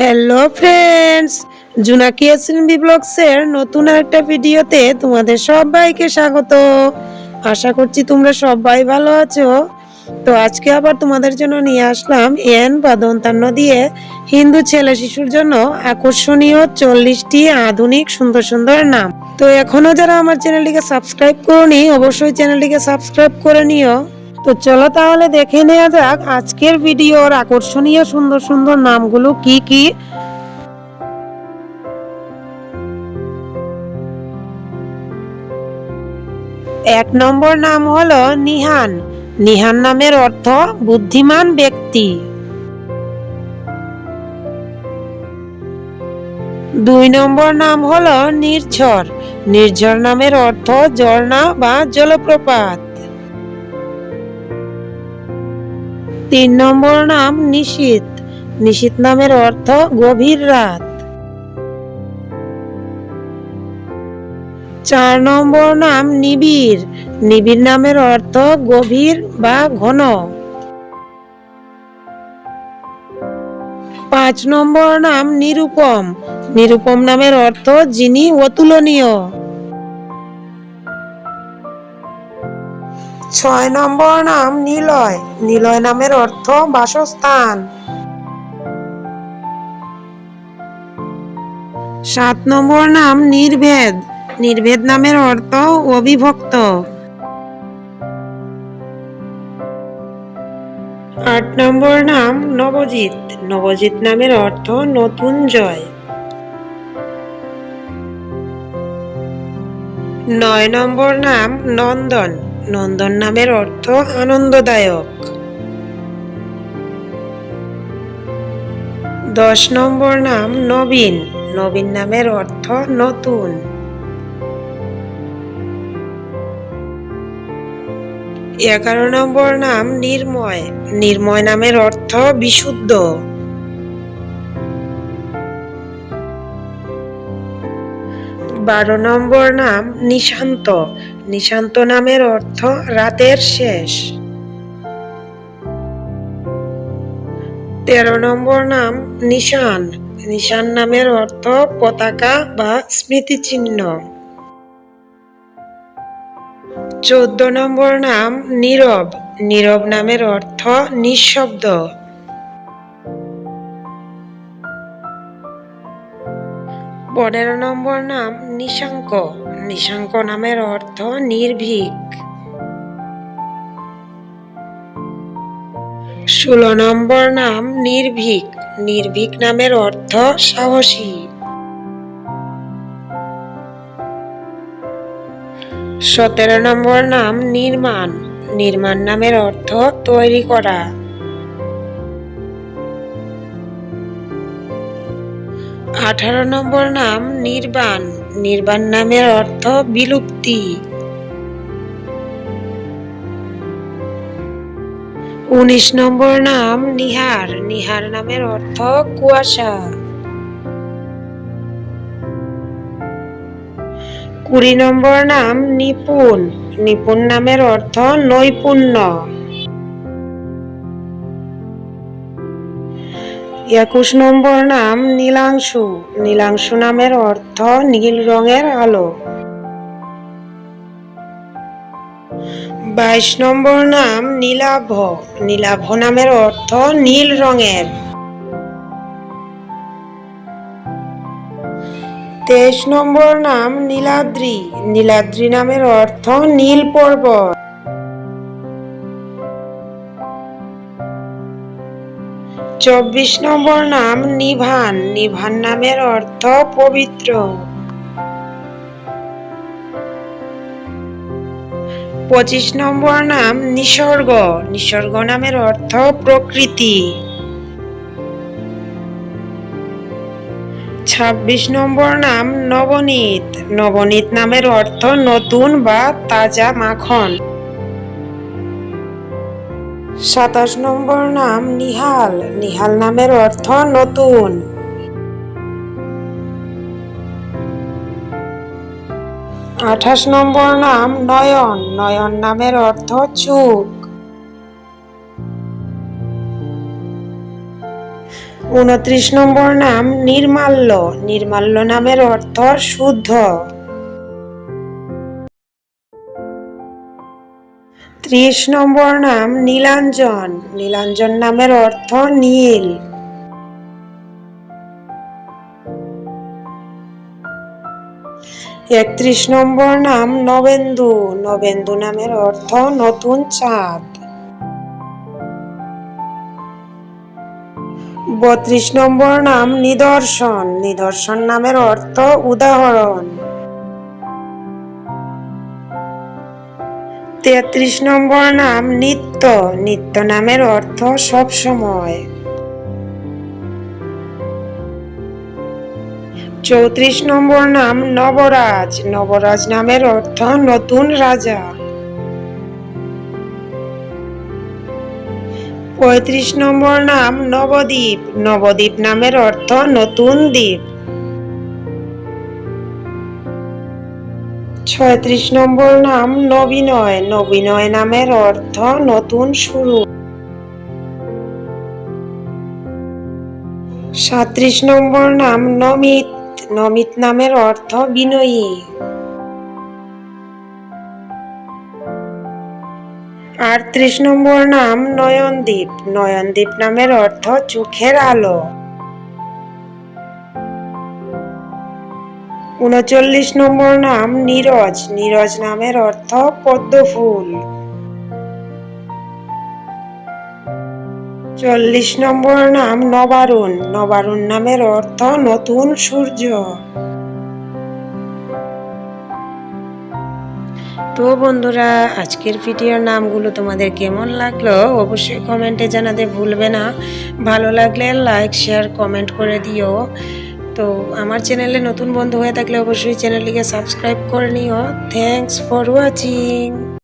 Hello friends Junaki SNB ব্লগসের নতুন একটা ভিডিওতে তোমাদের সবাইকে স্বাগত। আশা করছি তোমরা সবাই ভালো আছো। তো আজকে আবার তোমাদের জন্য নিয়ে আসলাম এন বা দন্তান্ন দিয়ে হিন্দু ছেলে শিশুর জন্য আকর্ষণীয় চল্লিশটি আধুনিক সুন্দর সুন্দর নাম। তো এখনও যারা আমার চ্যানেলটিকে সাবস্ক্রাইব করনি, অবশ্যই চ্যানেলটিকে সাবস্ক্রাইব করে নিও। তো চলো তাহলে দেখে নেওয়া যাক আজকের ভিডিওর আকর্ষণীয় সুন্দর সুন্দর নামগুলো কি কি। এক নম্বর নাম হলো নিহান। নিহান নামের অর্থ বুদ্ধিমান ব্যক্তি। দুই নম্বর নাম হলো নির্ঝর। নির্ঝর নামের অর্থ ঝর্ণা বা জলপ্রপাত। তিন নম্বর নাম নিশীত। নিশীত নামের অর্থ গভীর রাত। চার নম্বর নাম নিবিড়। নিবিড় নামের অর্থ গভীর বা ঘন। পাঁচ নম্বর নাম নিরুপম। নিরুপম নামের অর্থ যিনি অতুলনীয়। ছয় নম্বর নাম নিলয়। নিলয় নামের অর্থ বাসস্থান। সাত নম্বর নাম নির্ভেদ। নির্ভেদ নামের অর্থ অবিভক্ত। আট নম্বর নাম নবজিৎ। নবজিৎ নামের অর্থ নতুন জয়। নয় নম্বর নাম নন্দন। নন্দন নামের অর্থ আনন্দদায়ক। দশ নম্বর নাম নবীন। নবীন নামের অর্থ নতুন। এগারো নম্বর নাম নির্ময়। নির্ময় নামের অর্থ বিশুদ্ধ। বারো নম্বর নাম নিশান্ত। নিশান্ত নামের অর্থ রাতের শেষ। তেরো নম্বর নাম নিশান। নিশান নামের অর্থ পতাকা বা স্মৃতিচিহ্ন। চোদ্দ নম্বর নাম নীরব। নীরব নামের অর্থ নিঃশব্দ। পনেরো নম্বর নাম নিশাঙ্ক। নিশাঙ্ক নামের অর্থ নির্ভীক। ষোলো নম্বর নাম নির্ভীক। নির্ভীক নামের অর্থ সাহসী। সতেরো নম্বর নাম নির্মাণ। নির্মাণ নামের অর্থ তৈরি করা। আঠারো নম্বর নাম নির্বাণ। নির্বাণ নামের অর্থ বিলুপ্তি। উনিশ নম্বর নাম নিহার। নিহার নামের অর্থ কুয়াশা। কুড়ি নম্বর নাম নিপুণ। নিপুণ নামের অর্থ নৈপুণ্য। একুশ নম্বর নাম নীলাংশু। নীলাংশু নামের অর্থ নীল রঙের আলো। বাইশ নম্বর নাম নীলাভ। নীলাভ নামের অর্থ নীল রঙের। তেইশ নম্বর নাম নীলাদ্রি। নীলাদ্রি নামের অর্থ নীল পর্বত। চব্বিশ নম্বর নাম নিভান। নিভান নামের অর্থ পবিত্র। পঁচিশ নম্বর নাম নিসর্গ। নিসর্গ নামের অর্থ প্রকৃতি। ছাব্বিশ নম্বর নাম নবনীত। নবনীত নামের অর্থ নতুন বা তাজা মাখন। সাতাশ নম্বর নাম নিহাল। নিহাল নামের অর্থ নতুন। আঠাশ নম্বর নাম নয়ন। নয়ন নামের অর্থ চুপ উনত্রিশ নম্বর নাম নির্মাল্য। নির্মাল্য নামের অর্থ শুদ্ধ। ত্রিশ নম্বর নাম নীলাঞ্জন। নীলাঞ্জন নামের অর্থ নীল। একত্রিশ নম্বর নাম নবেন্দু। নবেন্দু নামের অর্থ নতুন চাঁদ। বত্রিশ নম্বর নাম নিদর্শন। নিদর্শন নামের অর্থ উদাহরণ। তেত্রিশ নম্বর নাম নিত্য নিত্য নামের অর্থ সব সময়। চৌত্রিশ নম্বর নাম নবরাজ নবরাজ নামের অর্থ নতুন রাজা। পঁয়ত্রিশ নম্বর নাম নবদ্বীপ নবদ্বীপ নামের অর্থ নতুন দ্বীপ। ছয়ত্রিশ নম্বর নাম নবিনয়। নবিনয় নামের অর্থ নতুন শুরু। সাত্রিশ নম্বর নাম নমিত। নমিত নামের অর্থ বিনয়ী। আটত্রিশ নম্বর নাম নয়নদ্বীপ নয়নদ্বীপ নামের অর্থ চোখের আলো। উনচল্লিশ নম্বর নাম নীরজ। নীরজ নামের অর্থ পদ্ম ফুল চল্লিশ নম্বর নাম নবারুণ। নবারুণ নামের অর্থ নতুন সূর্য। তো বন্ধুরা, আজকের ভিডিওর নামগুলো তোমাদের কেমন লাগল অবশ্যই কমেন্টে জানাতে ভুলবে না। ভালো লাগলে লাইক, শেয়ার, কমেন্ট করে দিও। তো আমার চ্যানেলে নতুন বন্ধু হয়ে থাকলে অবশ্যই চ্যানেলটিকে সাবস্ক্রাইব করে নিও। Thanks for watching